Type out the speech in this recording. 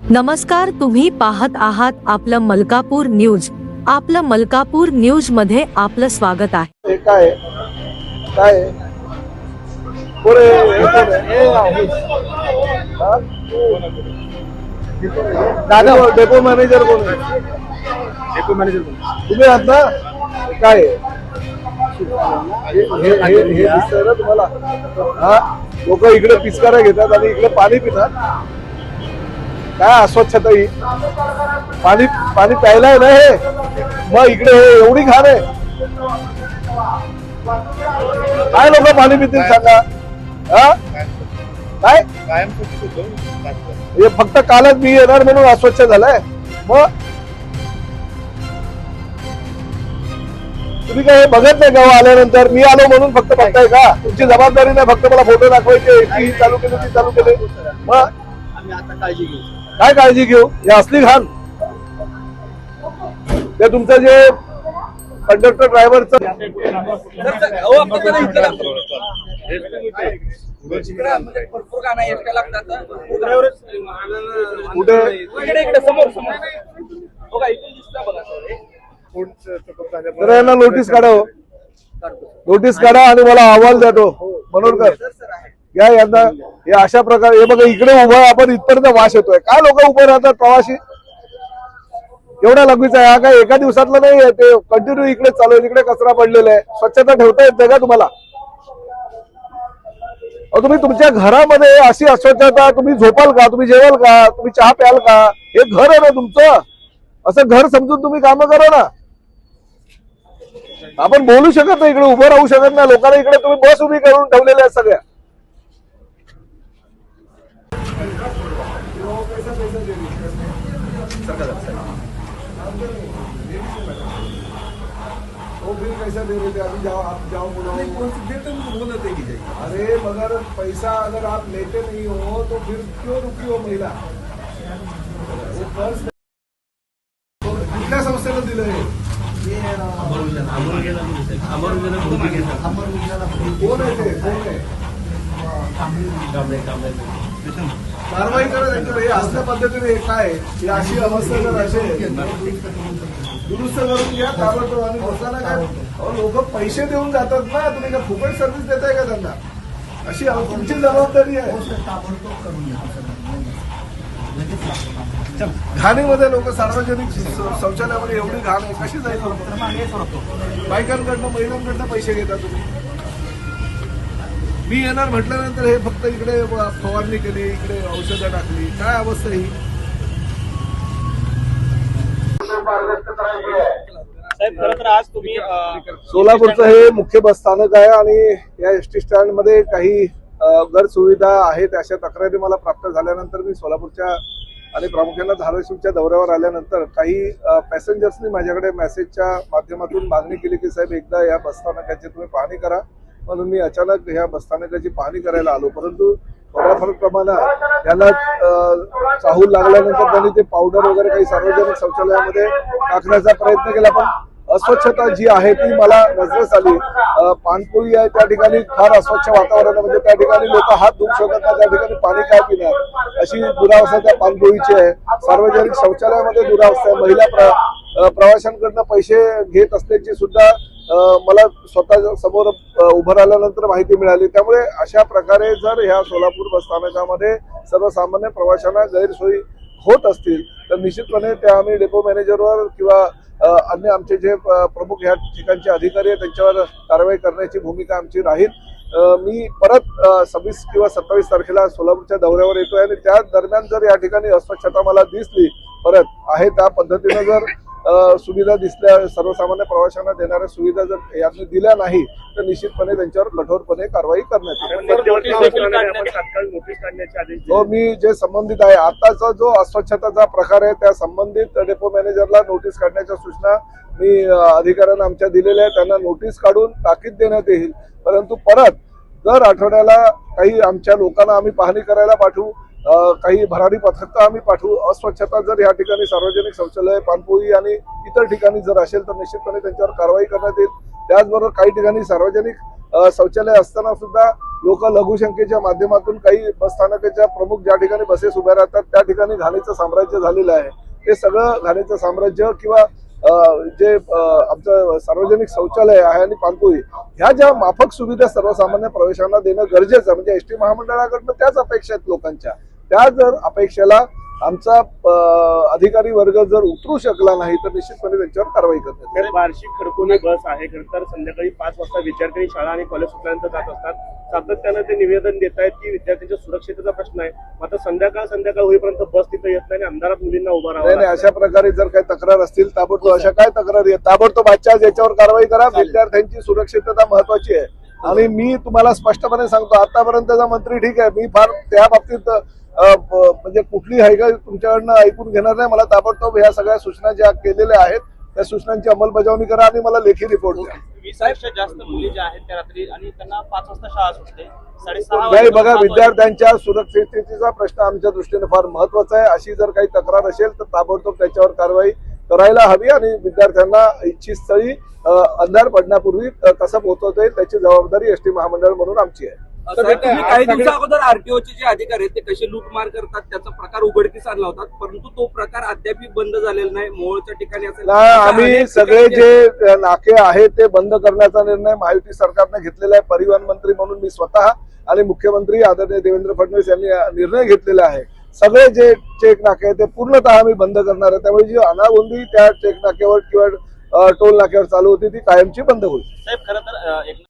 नमस्कार तुम्ही पाहत आहात आपलं मलकापूर न्यूज. आपलं मलकापूर न्यूजमध्ये आपलं स्वागत आहे. काय? काय? दादा डेपो मॅनेजर कोण डेपो मॅनेजर तुम्ही आहात ना? काय आहे? दिसतंय ना तुम्हाला? हा? लोक इकडे पिचकाऱ्या घेतात आणि इकडे पाणी पितात. काय अस्वच्छता ही? पाणी पाणी प्यायला आहे ना हे? मग इकडे हे एवढी घाण आहे. काय लोक पाणी पितील सांगा? हा? काय? हे फक्त कालच मी येणार म्हणून अस्वच्छ झालाय. मग? तुम्ही काय हे बघत नाही गाव आल्यानंतर? मी आलो म्हणून फक्त बघताय का? तुमची जबाबदारी नाही फक्त मला फोटो दाखवायचे ही चालू केली ती चालू केली. मग आम्ही आता काळजी घेऊ. काय काळजी घेऊ? हे असली घाण. ते तुमचं जे कंडक्टर ड्रायव्हरचं भरपूर गाणं एकट्या लागतात. कुठे? इकडे इकडे समोर समोर. का इथून दिसतं बघा. सर. तर यांना नोटीस काढा हो. नोटीस काढा आणि मला अहवाल द्या तो. मनोरकर. या यांना हे अशा प्रकारे हे बघा इकडे उभं आपण इथपर्यंत वास येतोय. काय लोक उभे राहतात प्रवासी? एवढा लघवीचा आहे. हा काय एका दिवसातला नाही आहे ते कंटिन्यू इकडे चालू आहे इकडे कचरा पडलेला आहे. स्वच्छता ठेवता येत का तुम्हाला? तुम्ही तुमच्या घरामध्ये अशी अस्वच्छता तुम्ही झोपाल का? तुम्ही जेवाल का? तुम्ही चहा प्याल का? हे घर आहे ना तुमचं. असं घर समजून तुम्ही कामं करा ना. आपण बोलू शकत नाही इकडे उभं राहू शकत नाही. लोकांना इकडे तुम्ही बस उभी करून ठेवलेल्या आहेत सगळ्या. वो कैसा दे रहे थे। अभी जाओ आप जाओ बोलो अरे मगर पैसा अगर आप लेते नहीं हो तो फिर क्यों रुकी हो महिला वो कर्ज कुठल्या संस्थेला दिलं हे कोण आहे ते कोण आहे कारवाई करा त्यांच्यावर हे म्हणजे असल्या पद्धतीने काय अशी अवस्था जर असेल दुरुस्त करून घ्या ताबडतोब आणि लोकांना काय लोक पैसे देऊन जातात ना तुम्ही काय फुकट सर्व्हिस देताय का त्यांना? अशी तुमची जबाबदारी आहे. घाणीमध्ये लोक सार्वजनिक शौचालयामध्ये एवढी घाण आहे. कशी जाईल? बायकांकडनं महिलांकडनं पैसे घेता तुम्ही? मी येणार म्हटल्यानंतर हे फक्त इकडे फवारणी केली इकडे औषधं टाकली. काय अवस्था ही? सोलापूरचं हे मुख्य बस स्थानक आहे आणि या एस टी स्टँडमध्ये काही गैरसुविधा आहेत अशा तक्रारी मला प्राप्त झाल्यानंतर मी सोलापूरच्या आणि प्रामुख्यानं धाराशिवच्या दौऱ्यावर आल्यानंतर काही पॅसेंजर्सनी माझ्याकडे मेसेजच्या माध्यमातून मागणी केली की साहेब एकदा या बसस्थानकाची तुम्ही पाहणी करा. म्हणून मी अचानक ह्या बसस्थानकाची पाहणी करायला आलो. परंतु थोड्याफार प्रमाणात त्याला चाहूल लागल्यानंतर त्यांनी ते पावडर वगैरे काही सार्वजनिक शौचालयामध्ये टाकण्याचा प्रयत्न केला. पण अस्वच्छता जी आहे ती मला नजरेस आली. पाणपोळी आहे त्या ठिकाणी फार अस्वच्छ वातावरण म्हणजे त्या ठिकाणी लोक हात धुवू शकत नाही. त्या ठिकाणी पाणी काय पिणार अशी दुरावस्था त्या पाणपोळीची आहे. सार्वजनिक शौचालयामध्ये दुरावस्था आहे. महिला प्र प्रवाशांकडनं पैसे घेत असल्याची सुद्धा मला स्वतः समोर उभं राहिल्यानंतर माहिती मिळाली. त्यामुळे अशा प्रकारे जर ह्या सोलापूर बस स्थानकामध्ये सर्वसामान्य प्रवाशांना गैरसोयी होत असतील तर निश्चितपणे त्या आम्ही डेपो मॅनेजरवर किंवा अन्य आमचे जे प्रमुख ह्या ठिकाणचे अधिकारी आहेत त्यांच्यावर कारवाई करण्याची भूमिका आमची राहील. मी परत सव्वीस किंवा सत्तावीस तारखेला सोलापूरच्या दौऱ्यावर येतोय आणि त्या दरम्यान जर या ठिकाणी अस्वच्छता मला दिसली परत आहे त्या पद्धतीनं जर सुविधा दिसल्या सर्वसामान्य प्रवाशांना देणाऱ्या सुविधा जर यांनी दिल्या नाही तर निश्चितपणे त्यांच्यावर कठोरपणे कारवाई करण्यात येईल. हो मी जे संबंधित आहे आताचा जो अस्वच्छताचा प्रकार आहे त्या संबंधित डेपो मॅनेजरला नोटीस काढण्याच्या सूचना मी अधिकाऱ्यांना आमच्या दिलेल्या आहेत. त्यांना नोटीस काढून ताकीद देण्यात येईल. परंतु परत दर आठवड्याला काही आमच्या लोकांना आम्ही पाहणी करायला पाठवू. काही भरारी पथकं आम्ही पाठवू. अस्वच्छता जर या ठिकाणी सार्वजनिक शौचालय पानपोळी आणि इतर ठिकाणी जर असेल तर निश्चितपणे त्यांच्यावर कारवाई करण्यात येईल. त्याचबरोबर काही ठिकाणी सार्वजनिक शौचालय असताना सुद्धा लोक लघुशंकेच्या माध्यमातून काही बसस्थानकाच्या प्रमुख ज्या ठिकाणी बसेस उभ्या राहतात त्या ठिकाणी घाणीचं साम्राज्य झालेलं आहे. ते सगळं घाणीचं साम्राज्य किंवा जे आमचं सार्वजनिक शौचालय आहे आणि पाणपोई ह्या ज्या माफक सुविधा सर्वसामान्य प्रवेशांना देणं गरजेचं आहे. म्हणजे एस टी महामंडळाकडनं त्याच अपेक्षा आहेत लोकांच्या. त्या जर अपेक्षेला आमचा अधिकारी वर्ग जर उतरू शकला नाही तर निश्चितपणे त्यांच्यावर कारवाई. तर बार्शी खडकोली बस आहे तर संध्याकाळी पाच वाजता विद्यार्थी शाळा आणि कॉलेज सुटल्यानंतर जात असतात. सातत्यानं ते निवेदन देत आहेत की विद्यार्थ्यांच्या सुरक्षेचा प्रश्न आहे. मात्र संध्याकाळ संध्याकाळ होईपर्यंत बस तिथे येत नाही आणि अंधारात मुलींना उभा राहावं अशा प्रकारे जर काही तक्रार असतील ताबडतोब अशा काय तक्रारी ताबडतोब आजच्या आज याच्यावर कारवाई करा. विद्यार्थ्यांची सुरक्षितता महत्वाची आहे. आणि मी तुम्हाला स्पष्टपणे सांगतो आतापर्यंतचा मंत्री ठीक आहे. मी फार त्या बाबतीत म्हणजे कुठली का तुमच्याकडनं ऐकून घेणार नाही. मला ताबडतोब ह्या सगळ्या सूचना ज्या केलेल्या आहेत त्या सूचनांची अंमलबजावणी करा आणि मला लेखी रिपोर्ट द्या. वीसपेक्षा जास्त मुली ज्या आहेत त्या रात्री आणि त्यांना पाच वाजता शाळा सुटते. साडेसहा नाही बघा विद्यार्थ्यांच्या सुरक्षिततेचा प्रश्न आमच्या दृष्टीने फार महत्त्वाचा आहे. अशी जर काही तक्रार असेल तर ताबडतोब त्याच्यावर कारवाई करायला हवी आणि विद्यार्थ्यांना इच्छित स्थळी अंधार पडण्यापूर्वी कसं पोहोचवता येईल त्याची जबाबदारी एसटी महामंडळ म्हणून आमची आहे. काही दिवसा अगोदर आरटीओचे जे अधिकारी आहेत ते कसे लूटमार करतात त्याचा प्रकार उघडकीस आणला होता. परंतु तो प्रकार अद्याप बंद झालेला नाही. मोहोळच्या ठिकाणी असेल आम्ही सगळे जे नाके आहेत ते बंद करण्याचा निर्णय महायुती सरकारने घेतलेला आहे. परिवहन मंत्री म्हणून मी स्वतः आणि मुख्यमंत्री आदरणीय देवेंद्र फडणवीस यांनी निर्णय घेतलेला आहे. सगळे जे चेक नाके आहेत ते पूर्णतः आम्ही बंद करणार आहे. त्यामुळे जी अनागोंदी त्या चेक नाक्यावर किंवा टोल नाक्यावर चालू होती ती कायमची बंद होईल. साहेब खरं तर